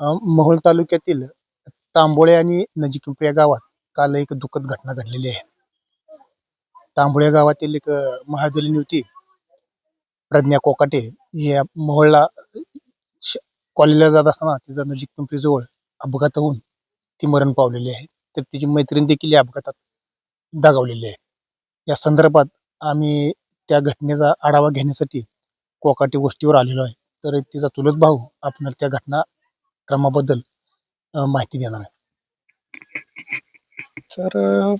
मोहोळ तालुक्यातील तांबोळे आणि नजीक या गावात काल एक दुःखद घटना घडलेली आहे. तांबोळे गावातील एक अ, महाजनी युवती प्रज्ञा कोकाटे. या मोहोळला श- कॉलेजला जात असताना तिचा नजीक पिंपरीजवळ अपघात होऊन ती मरण पावलेली आहे. तर तिची मैत्रीण देखील या अपघातात दगावलेली आहे. या संदर्भात आम्ही त्या घटनेचा आढावा घेण्यासाठी कोकाटे गोष्टीवर आलेलो आहे. तर तिचा चुलत भाऊ आपण त्या घटना क्रमाबद्दल अ, माहिती देणार आहे. तर अ,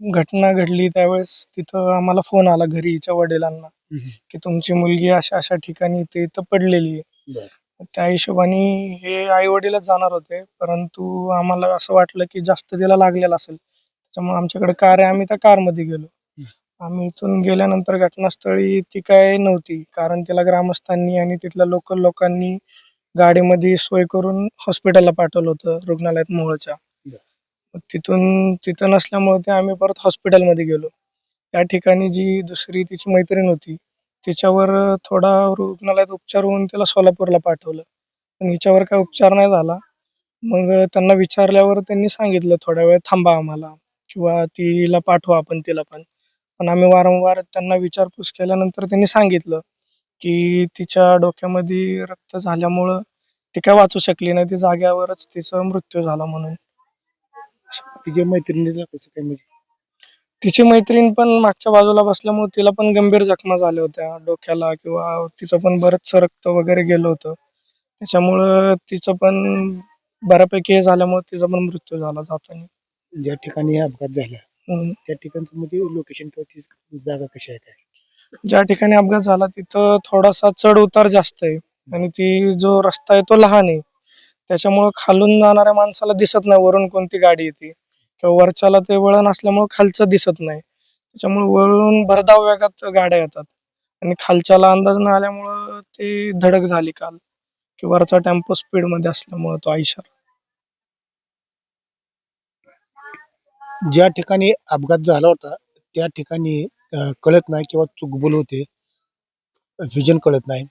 घटना घडली त्यावेळेस तिथं आम्हाला फोन आला घरी हिच्या वडिलांना की तुमची मुलगी अशा अशा ठिकाणी इथे इथं पडलेली आहे. त्या हिशोबाने हे आई वडीलच जाणार होते परंतु आम्हाला असं वाटलं की जास्त तिला लागलेलं असेल त्याच्यामुळे आमच्याकडे कार आहे आम्ही त्या कारमध्ये गेलो. आम्ही इथून गेल्यानंतर घटनास्थळी ती काय नव्हती कारण तिला ग्रामस्थांनी आणि तिथल्या लोकल लोकांनी गाडीमध्ये सोय करून हॉस्पिटलला पाठवलं होतं रुग्णालयात मोहोळच्या. मग तिथून तिथं नसल्यामुळे ते आम्ही परत हॉस्पिटलमध्ये गेलो. त्या ठिकाणी जी दुसरी तिची मैत्रीण होती तिच्यावर थोडा रुग्णालयात उपचार होऊन तिला सोलापूरला पाठवलं. पण हिच्यावर काय उपचार नाही झाला. मग त्यांना विचारल्यावर त्यांनी सांगितलं थोड्या वेळ थांबा आम्हाला किंवा तिला पाठवा आपण तिला पण. पण आम्ही वारंवार त्यांना विचारपूस केल्यानंतर त्यांनी सांगितलं की तिच्या डोक्यामध्ये रक्त झाल्यामुळं ती काय वाचू शकली नाही ती जाग्यावरच तिचा मृत्यू झाला म्हणून. तिच्या मैत्रिणीचा कसं काय म्हणजे तिची मैत्रीण पण मागच्या बाजूला बसल्यामुळे तिला पण गंभीर जखमा झाल्या होत्या डोक्याला किंवा तिचं पण बरंचसं रक्त वगैरे गेलं होतं. त्याच्यामुळं तिचं पण बऱ्यापैकी हे झाल्यामुळे तिचा पण मृत्यू झाला जाताना. ज्या ठिकाणी हा अपघात झाला हम्म. त्या ठिकाणचं मध्ये लोकेशन किंवा ती जागा कशी आहे काय? ज्या ठिकाणी अपघात झाला तिथं थोडासा चढ उतार जास्त आहे. आणि ती जो रस्ता आहे तो लहान आहे. त्याच्यामुळं खालून जाणाऱ्या माणसाला दिसत नाही वरून कोणती गाडी येते. किंवा वरच्याला ते वळण असल्यामुळं खालचं दिसत नाही. त्याच्यामुळे वरून भरधाव वेगात गाड्या येतात. आणि खालच्याला अंदाज न आल्यामुळं ती धडक झाली काल. की वरचा टेम्पो स्पीडमध्ये असल्यामुळं तो आयशर ज्या ठिकाणी अपघात झाला होता त्या ठिकाणी अ, कळत नाही किंवा चुकबुल होते. व्हिजन कळत नाही.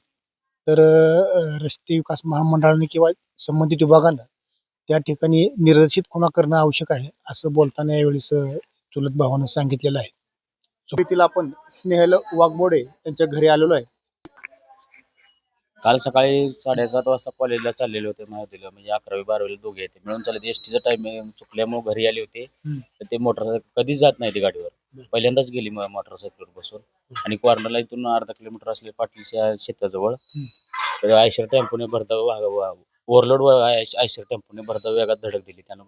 तर अ, रस्ते विकास महामंडळाने किंवा संबंधित विभागानं त्या ठिकाणी निर्देशित खुणा करणं आवश्यक आहे असं बोलताना यावेळेस अ, चुलत भावानं सांगितलेलं आहे. सुरुवातीला आपण स्नेहल वाघमोडे यांच्या घरी आलेलो आहे. काल सकाळी साडेसात वाजता कॉलेजला चाललेले होते महाविद्यालय म्हणजे अकरावी बारावीला दोघे होते मिळून चालत एस टीचं टायमिंग चुकल्यामुळे घरी आले होते. तर ते मोटरसायकल कधीच जात नाही ते गाडीवर. पहिल्यांदाच गेली मोटरसायकलवर बसून. आणि कॉर्नरला इथून अर्धा किलोमीटर असले पाटीलच्या शेताजवळ. तर आयशर टेम्पोने भरधाव ओव्हरलोड आयशर टेम्पोने भरधाव वेगात धडक दिली त्यानं.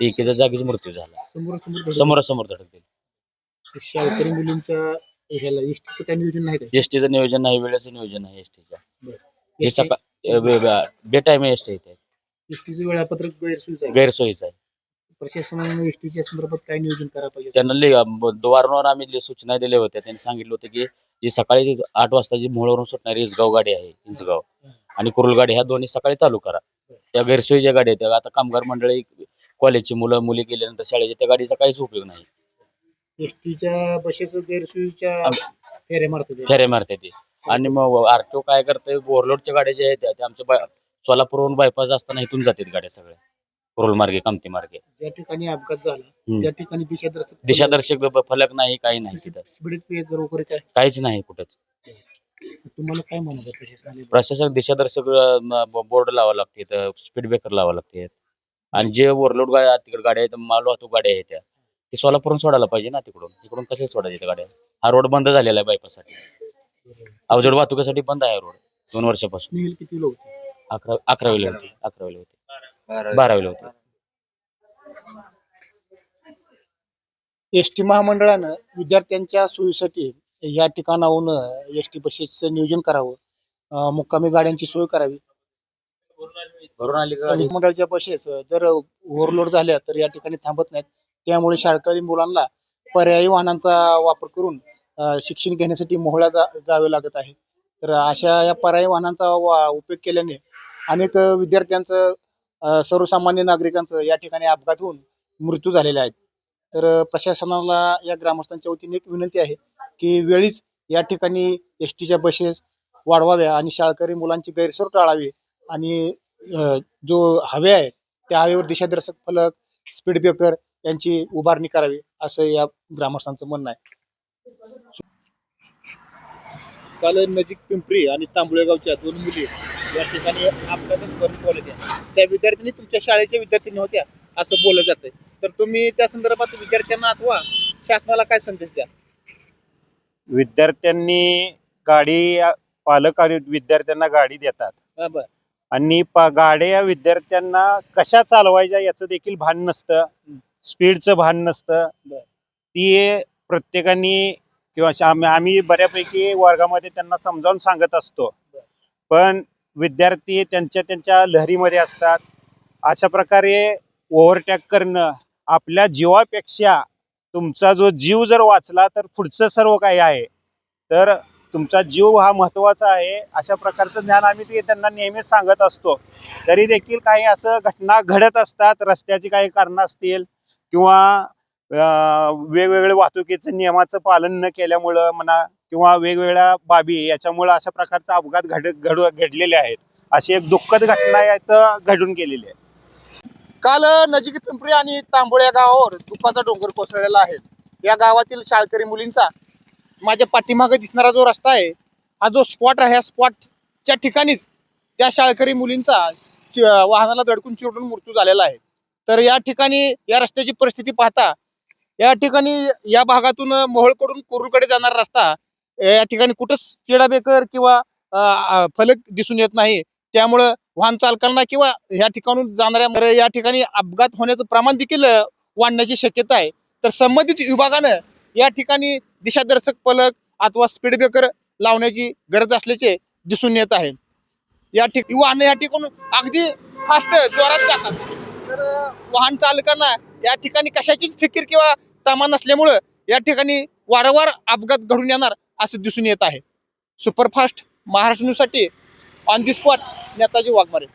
ते एकेच्या जागीच मृत्यू झाला. समोर समोर समोरासमोर धडक दिली. एसटीचं नियोजन नाही काय? एस टीचं नियोजन नाही वेळेचं नियोजन आहे एस एसटी सकाळ बेटाईम एस टी इथे एसटीचं वेळापत्रक गैरसोयीचं आहे गैरसोयीचं आहे. प्रशासनाने एसटीच्या संदर्भात काय नियोजन करायला पाहिजे? त्यांना लय वारंवार आम्ही सूचना दिल्या होत्या. त्यांनी सांगितलं होतं की जी सकाळी जी आठ वाजता जी मोहोळवरून सुटणारी इसगाव गाडी आहे इंचगाव आणि कुरुल गाडी ह्या दोन्ही सकाळी चालू करा. त्या गैरसोयीच्या गाड्या आहेत त्या आता कामगार मंडळी कॉलेजची मुलं मुली गेल्यानंतर शाळेच्या त्या गाडीचा काहीच उपयोग नाही. एसटीच्या बसेस गैरसोयीच्या फेऱ्या मारतात. फेऱ्या मारते ते. आणि मग आरटीओ काय करते ओव्हरलोडच्या गाड्या ज्या आहेत त्या आमच्या बाय- सोलापूरहून बायपास असताना इथून जातात गाड्या सगळ्या. कुरुल मार्गे कामती मार्गे. ज्या ठिकाणी अपघात झाला हम्म. त्या ठिकाणी दिशादर्शक दिशादर्शक ब- फलक नाही काही नाही तिथं स्पीड ब्रेकर वगैरे काय? काहीच नाही कुठंच. तुम्हाला काय म्हणायचं प्रशासनाने? प्रशासक दिशादर्शक बोर्ड लावा लागते स्पीड ब्रेकर लावा लागते. आणि जे ओव्हरलोड गाड्या तिकडे गाड्या आहेत माल वाहतूक गाड्या आहेत त्या. ते सोलापूरहून सोडायला पाहिजे ना तिकडून. इकडून कसे सोडायचे त्या गाड्या? हा रोड बंद झालेला आहे बायपाससाठी अवजड वाहतुकीसाठी बंद आहे रोड. दोन वर्षापासून. स्नेहल किती लोक अकरा अकरावीला होती अकरावीला होती. बारावीला होती. एस टी महामंडळानं विद्यार्थ्यांच्या सोयीसाठी या ठिकाणाहून एस टी बसेसचं नियोजन करावं. अं, मुक्कामी गाड्यांची सोय करावी. भरून आली का? गाडी मंडळाच्या बसेस जर ओव्हरलोड झाल्या तर या ठिकाणी थांबत नाहीत. त्यामुळे शाळकरी मुलांना पर्यायी वाहनांचा वापर करून शिक्षण घेण्यासाठी मोहळा जा जावे लागत आहे. तर अशा या पर्यायी वाहनांचा वा- उपयोग केल्याने अनेक विद्यार्थ्यांचं सर्वसामान्य नागरिकांचं या ठिकाणी अपघात होऊन मृत्यू झालेले आहेत. तर प्रशासनाला या ग्रामस्थांच्या वतीने एक विनंती आहे की वेळीच या ठिकाणी एस टीच्या बसेस वाढवाव्या आणि शाळकरी मुलांची गैरसोय टाळावी आणि जो हवे आहे त्या हवेवर दिशादर्शक फलक स्पीड ब्रेकर यांची उभारणी करावी असं या ग्रामस्थांचं म्हणणं आहे. काल नजीक पिंपरी आणि तांबुळे गावच्या दोन मुली या ठिकाणी अपघातात मरण पावल्या त्या विद्यार्थिनी तुमच्या शाळेच्या विद्यार्थिनी होत्या असं बोललं जातंय. तर तुम्ही त्या संदर्भात विद्यार्थ्यांना अथवा शासनाला काय संदेश द्या विद्यार्थ्यांनी गाडी पालक आणि विद्यार्थ्यांना गाडी देतात. बरं. आणि पा गाड्या विद्यार्थ्यांना कशा चालवायच्या याचं देखील भान नसतं. स्पीडचं भान नसतं. ती प्रत्येकाने किंवा आम्ही आम्ही बऱ्यापैकी वर्गामध्ये त्यांना समजावून सांगत असतो. पण विद्यार्थी त्यांच्या त्यांच्या लहरीमध्ये असतात. अशा प्रकारे ओव्हरटॅक करणं आपल्या जीवापेक्षा तुमचा जो जीव जर वाचला तर पुढचं सर्व काही आहे. तर तुमचा जीव हा महत्त्वाचा आहे. अशा प्रकारचं ज्ञान आम्ही ते त्यांना नेहमीच सांगत असतो. तरी देखील काही असं घटना घडत असतात रस्त्याची काही कारणं असतील किंवा अं, वाहतुकीचं नियमाचं पालन न केल्यामुळं म्हणा किंवा वेगवेगळ्या बाबी याच्यामुळं अशा प्रकारचा अपघात घड घडू घडलेले आहेत. अशी एक दुःखद घटना घडून गेलेली आहे. काल नजीक पिंपरी आणि तांबोळ या गावावर दुःखाचा डोंगर कोसळलेला आहे. या गावातील शाळकरी मुलींचा माझ्या पाठीमागे दिसणारा जो रस्ता आहे हा जो स्पॉट आहे ह्या स्पॉटच्या ठिकाणीच त्या शाळकरी मुलींचा वाहनाला दडकून चिरडून मृत्यू झालेला आहे. तर या ठिकाणी या रस्त्याची परिस्थिती पाहता या ठिकाणी या भागातून मोहोळकडून कुरुलकडे जाणारा रस्ता या ठिकाणी कुठंच स्पीडाब्रेकर किंवा फलक दिसून येत नाही. त्यामुळं वाहन चालकांना किंवा या ठिकाणून जाणाऱ्या या ठिकाणी अपघात होण्याचं प्रमाण देखील वाढण्याची शक्यता आहे. तर संबंधित विभागानं या ठिकाणी दिशादर्शक फलक अथवा स्पीड ब्रेकर लावण्याची गरज असल्याचे दिसून येत आहे. या ठिक वाहन या ठिकाणून अगदी फास्ट जोरात जातात. तर वाहन चालकांना या ठिकाणी कशाचीच फिकीर किंवा तमा नसल्यामुळं या ठिकाणी वारंवार अपघात घडून येणार असं दिसून येत आहे. सुपरफास्ट महाराष्ट्र न्यूजसाठी on the spot Netaji Waghmare.